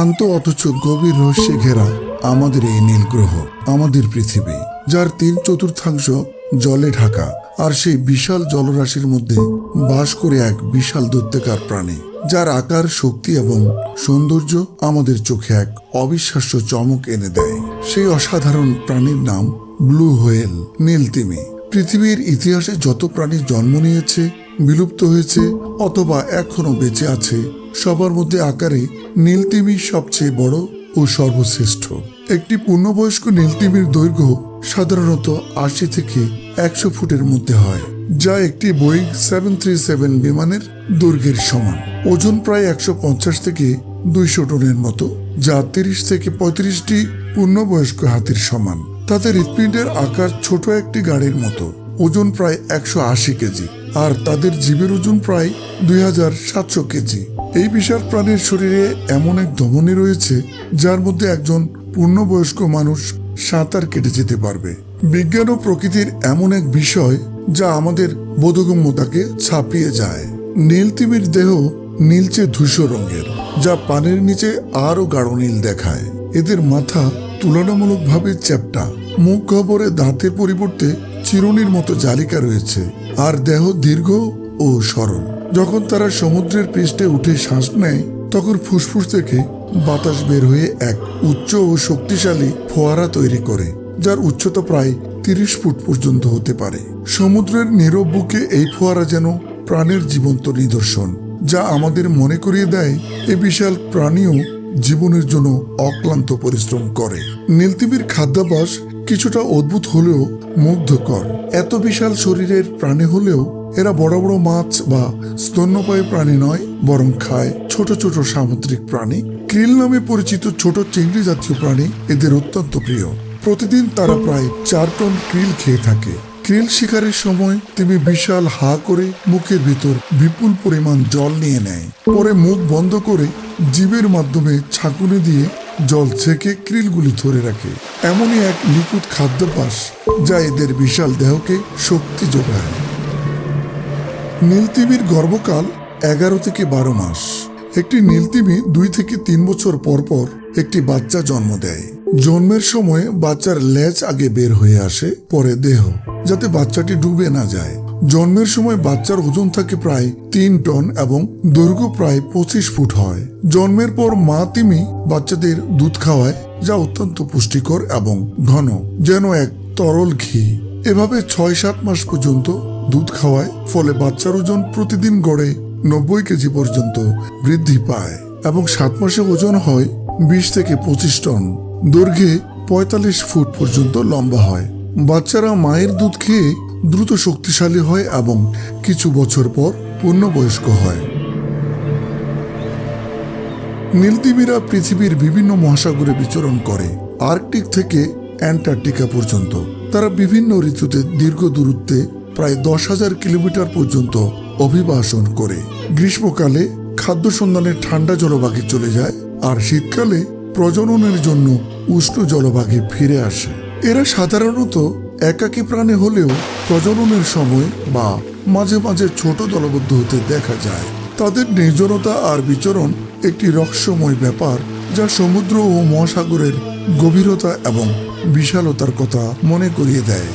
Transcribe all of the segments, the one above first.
শান্ত অথচ গভীর রহস্যে ঘেরা আমাদের এই নীল গ্রহ আমাদের পৃথিবী, যার তিন চতুর্থাংশ জলে ঢাকা আর সেই বিশাল জলরাশির মধ্যে বাস করে এক বিশাল দৈত্যাকার প্রাণী, যার আকার, শক্তি এবং সৌন্দর্য আমাদের চোখে এক অবিশ্বাস্য চমক এনে দেয়। সেই অসাধারণ প্রাণীর নাম ব্লু হোয়েল নীলতিমি পৃথিবীর ইতিহাসে যত প্রাণী জন্ম নিয়েছে, বিলুপ্ত হয়েছে অথবা এখনও বেঁচে আছে, সবার মধ্যে আকারে নীলতিমি সবচেয়ে বড় ও সর্বশ্রেষ্ঠ। একটি পূর্ণবয়স্ক নীলতিমির দৈর্ঘ্য সাধারণত আশি থেকে একশো ফুটের মধ্যে হয়, যা একটি বোয়িং সেভেন থ্রি সেভেন বিমানের দৈর্ঘ্যের সমান। ওজন প্রায় একশো পঞ্চাশ থেকে দুইশো টনের মতো, যা তিরিশ থেকে পঁয়ত্রিশটি পূর্ণবয়স্ক হাতির সমান। তাদের হৃৎপিণ্ডের আকার ছোট একটি গাড়ির মতো, ওজন প্রায় একশো আশি কেজি। আর তাদের জীবের ওজন প্রায় দুই হাজার সাতশো কেজি। এই বিশাল প্রাণীর শরীরে এমন এক ধমনী রয়েছে, যার মধ্যে একজন পূর্ণবয়স্ক মানুষ সাঁতার কেটে যেতে পারবে। বিজ্ঞান ও প্রকৃতির এমন এক বিষয় যা আমাদের বোধগম্যতাকে ছাপিয়ে যায়। নীলতিমির দেহ নীলচে ধূসর রঙের, যা পানির নিচে আরও গাঢ় নীল দেখায়। এদের মাথা তুলনামূলকভাবে চ্যাপ্টা। মুখ গহ্বরে দাঁতের পরিবর্তে চিরুনির মতো জালিকা রয়েছে, আর দেহ দীর্ঘ ও সরল। যখন তারা সমুদ্রের পৃষ্ঠে উঠে শ্বাস নেয়, তখন ফুসফুস থেকে বাতাস বের হয়ে এক উচ্চ ও শক্তিশালী ফোয়ারা তৈরি করে, যার উচ্চতা প্রায় তিরিশ ফুট পর্যন্ত হতে পারে। সমুদ্রের নীরব বুকে এই ফোয়ারা যেন প্রাণের জীবন্ত নিদর্শন, যা আমাদের মনে করিয়ে দেয় এ বিশাল প্রাণীও জীবনের জন্য অক্লান্ত পরিশ্রম করে। নীলতিমির খাদ্যাভ্যাস কিছুটা অদ্ভুত হলেও মুগ্ধকর। এত বিশাল শরীরের প্রাণী হলেও এরা বড় বড় মাছ বা স্তন্যপায়ী প্রাণী নয়, বরং খায় ছোট ছোট সামুদ্রিক প্রাণী। ক্রিল নামে পরিচিত ছোট চিংড়ি জাতীয় প্রাণী এদের অত্যন্ত প্রিয়। প্রতিদিন তারা প্রায় চার টন ক্রিল খেয়ে থাকে। ক্রিল শিকারের সময় তিনি বিশাল হা করে মুখের ভিতর বিপুল পরিমাণ জল নিয়ে নেয়। পরে মুখ বন্ধ করে জীবের মাধ্যমে ছাকুনি দিয়ে জল ছেঁকে ক্রিলগুলি ধরে রাখে। এমনই এক নিখুঁত খাদ্যাভ্যাস যা এদের বিশাল দেহকে শক্তি যোগায়। নীলতিমির গর্ভকাল এগারো থেকে বারো মাস। একটি নীলতিমি দুই থেকে তিন বছর পর পর একটি বাচ্চা জন্ম দেয়। জন্মের সময় বাচ্চার লেজ আগে বের হয়ে আসে পরে দেহ, যাতে বাচ্চাটি ডুবে না যায়। জন্মের সময় বাচ্চার ওজন থাকে প্রায় তিন টন এবং দৈর্ঘ্য প্রায় পঁচিশ ফুট হয়। জন্মের পর মা তিমি বাচ্চাদের দুধ খাওয়ায়, যা অত্যন্ত পুষ্টিকর এবং ঘন, যেন এক তরল ঘি। এভাবে ছয় সাত মাস পর্যন্ত দুধ খাওয়ায়, ফলে বাচ্চার ওজন প্রতিদিন গড়ে নব্বই কেজি পর্যন্ত বৃদ্ধি পায় এবং সাত মাসে ওজন হয় বিশ থেকে পঁচিশ টন। দৈর্ঘ্যে পঁয়তাল্লিশ ফুট পর্যন্ত লম্বা হয়। বাচ্চারা মায়ের দুধ খেয়ে দ্রুত শক্তিশালী হয় এবং কিছু বছর পর পূর্ণবয়স্ক হয়। নীলতিমিরা পৃথিবীর বিভিন্ন মহাসাগরে বিচরণ করে আর্কটিক থেকে অ্যান্টার্কটিকা পর্যন্ত। তারা বিভিন্ন ঋতুতে দীর্ঘ দূরত্বে প্রায় দশ হাজার কিলোমিটার পর্যন্ত অভিবাসন করে। গ্রীষ্মকালে খাদ্য সন্ধানে ঠান্ডা জলভাগে চলে যায় আর শীতকালে প্রজননের জন্য উষ্ণ জলভাগে ফিরে আসে। এরা সাধারণত একাকী প্রাণী হলেও প্রজননের সময় বা মাঝে মাঝে ছোট দলবদ্ধ হতে দেখা যায়। তাদের নির্জনতা আর বিচরণ একটি রহস্যময় ব্যাপার যা সমুদ্র ও মহাসাগরের গভীরতা এবং বিশালতার কথা মনে করিয়ে দেয়।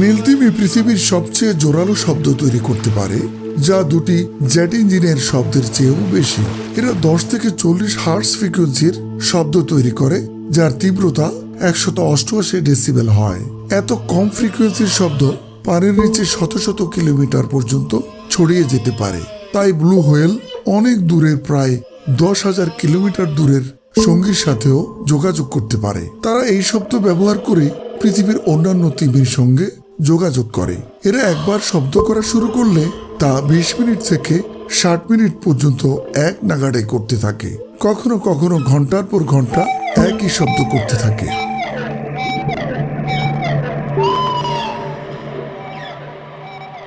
নীলতিমি পৃথিবীর সবচেয়ে জোরালো শব্দ তৈরি করতে পারে, যা দুটি জেট ইঞ্জিনের শব্দের চেয়েও বেশি। এরা দশ থেকে চল্লিশ হার্স ফ্রিকুয়েন্সির শব্দ তৈরি করে, যার তীব্রতা একশত অষ্টআশি ডেসিবেল হয়। এত কম ফ্রিকুয়েন্সির শব্দ পানির নিচে শত শত কিলোমিটার পর্যন্ত ছড়িয়ে যেতে পারে। তাই ব্লু হোয়েল অনেক দূরের প্রায় দশ হাজার কিলোমিটার দূরের সঙ্গীর সাথেও যোগাযোগ করতে পারে। তারা এই শব্দ ব্যবহার করে পৃথিবীর অন্যান্য তিমির সঙ্গে যোগাযোগ করে। এরা একবার শব্দ করা শুরু করলে তা বিশ মিনিট থেকে ষাট মিনিট পর্যন্ত এক নাগাড়ে করতে থাকে। কখনো কখনো ঘণ্টার পর ঘণ্টা একই শব্দ করতে থাকে।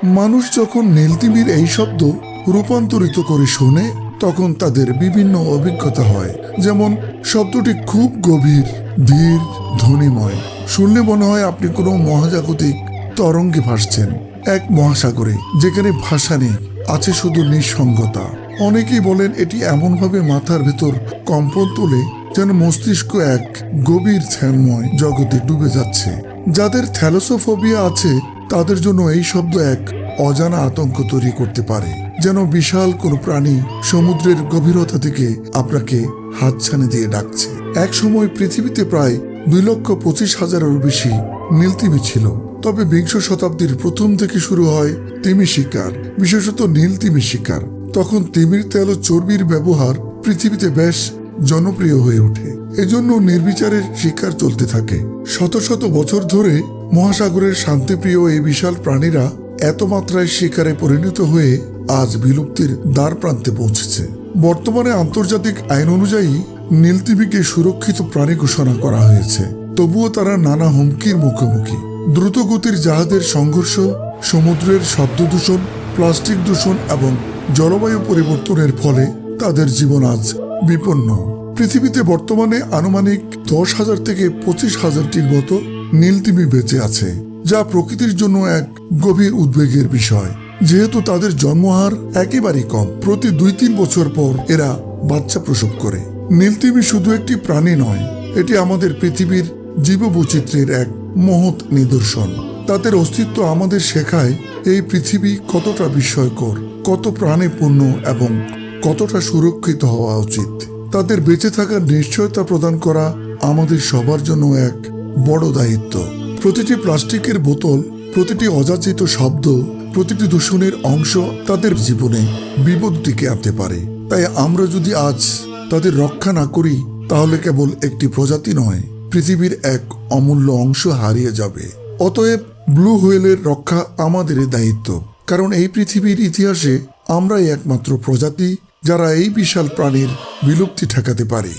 মানুষ যখন নীলতিমির এই শব্দ রূপান্তরিত করে শোনে, তখন তাদের বিভিন্ন অভিজ্ঞতা হয়। যেমন, শব্দটি খুব গভীর, ধীর, ধ্বনিময়। শুনলে মনে হয় আপনি কোনো মহাজাগতিক তরঙ্গে ভাসছেন, এক মহাসাগরে, যেখানে ভাষা নেই, আছে শুধু নিঃসঙ্গতা। অনেকেই বলেন এটি এমনভাবে মাথার ভেতর কম্পন তোলে যেন মস্তিষ্ক এক গভীর ধ্যানময় জগতে ডুবে যাচ্ছে। যাদের থ্যালোসোফোবিয়া আছে তাদের জন্য এই শব্দ এক অজানা আতঙ্ক তৈরি করতে পারে, যেন বিশাল কোনো প্রাণী সমুদ্রের গভীরতা থেকে আপনাকে হাতছানি দিয়ে ডাকছে। এক সময় পৃথিবীতে প্রায় দুই লক্ষ পঁচিশ হাজারেরও বেশি নীলতিমি ছিল, তবে বিংশ শতাব্দীর প্রথম থেকে শুরু হয় তিমি শিকার, বিশেষত নীলতিমি শিকার। তখন তিমির তেল ও চর্বির ব্যবহার পৃথিবীতে বেশ জনপ্রিয় হয়ে ওঠে। এজন্য নির্বিচারের শিকার চলতে থাকে। শত শত বছর ধরে মহাসাগরের শান্তিপ্রিয় এই বিশাল প্রাণীরা এত মাত্রায় শিকারে পরিণত হয়ে আজ বিলুপ্তির দ্বার প্রান্তে পৌঁছেছে। বর্তমানে আন্তর্জাতিক আইন অনুযায়ী নীলতিবিকে সুরক্ষিত প্রাণী ঘোষণা করা হয়েছে। তবুও তারা নানা হুমকির মুখোমুখি। দ্রুতগতির জাহাজের সংঘর্ষ, সমুদ্রের শব্দ দূষণ, প্লাস্টিক দূষণ এবং জলবায়ু পরিবর্তনের ফলে তাদের জীবন আজ বিপন্ন। পৃথিবীতে বর্তমানে আনুমানিক দশ হাজার থেকে পঁচিশ হাজারটির মতো নীলতিমি বেঁচে আছে, যা প্রকৃতির জন্য এক গভীর উদ্বেগের বিষয়। যেহেতু তাদের জন্মহার একেবারেই কম, প্রতি দুই তিন বছর পর এরা বাচ্চা প্রসব করে। নীলতিমি শুধু একটি প্রাণী নয়, এটি আমাদের পৃথিবীর জীববৈচিত্র্যের এক মহৎ নিদর্শন। তাদের অস্তিত্ব আমাদের শেখায় এই পৃথিবী কতটা বিস্ময়কর, কত প্রাণীপূর্ণ এবং কতটা সুরক্ষিত হওয়া উচিত। তাদের বেঁচে থাকার নিশ্চয়তা প্রদান করা আমাদের সবার জন্য এক বড় দায়িত্ব। প্রতিটি প্লাস্টিকের বোতল, প্রতিটি অযাচিত শব্দ, প্রতিটি দূষণের অংশ তাদের জীবনে বিপদ ডেকে আনতে পারে। তাই আমরা যদি আজ তাদের রক্ষা না করি, তাহলে কেবল একটি প্রজাতি নয়, পৃথিবীর এক অমূল্য অংশ হারিয়ে যাবে। অতএব ব্লু হুয়েলের রক্ষা আমাদের দায়িত্ব। কারণ এই পৃথিবীর ইতিহাসে আমরাই একমাত্র প্রজাতি যারা এই বিশাল প্রাণীর বিলুপ্তি ঠেকাতে পারি।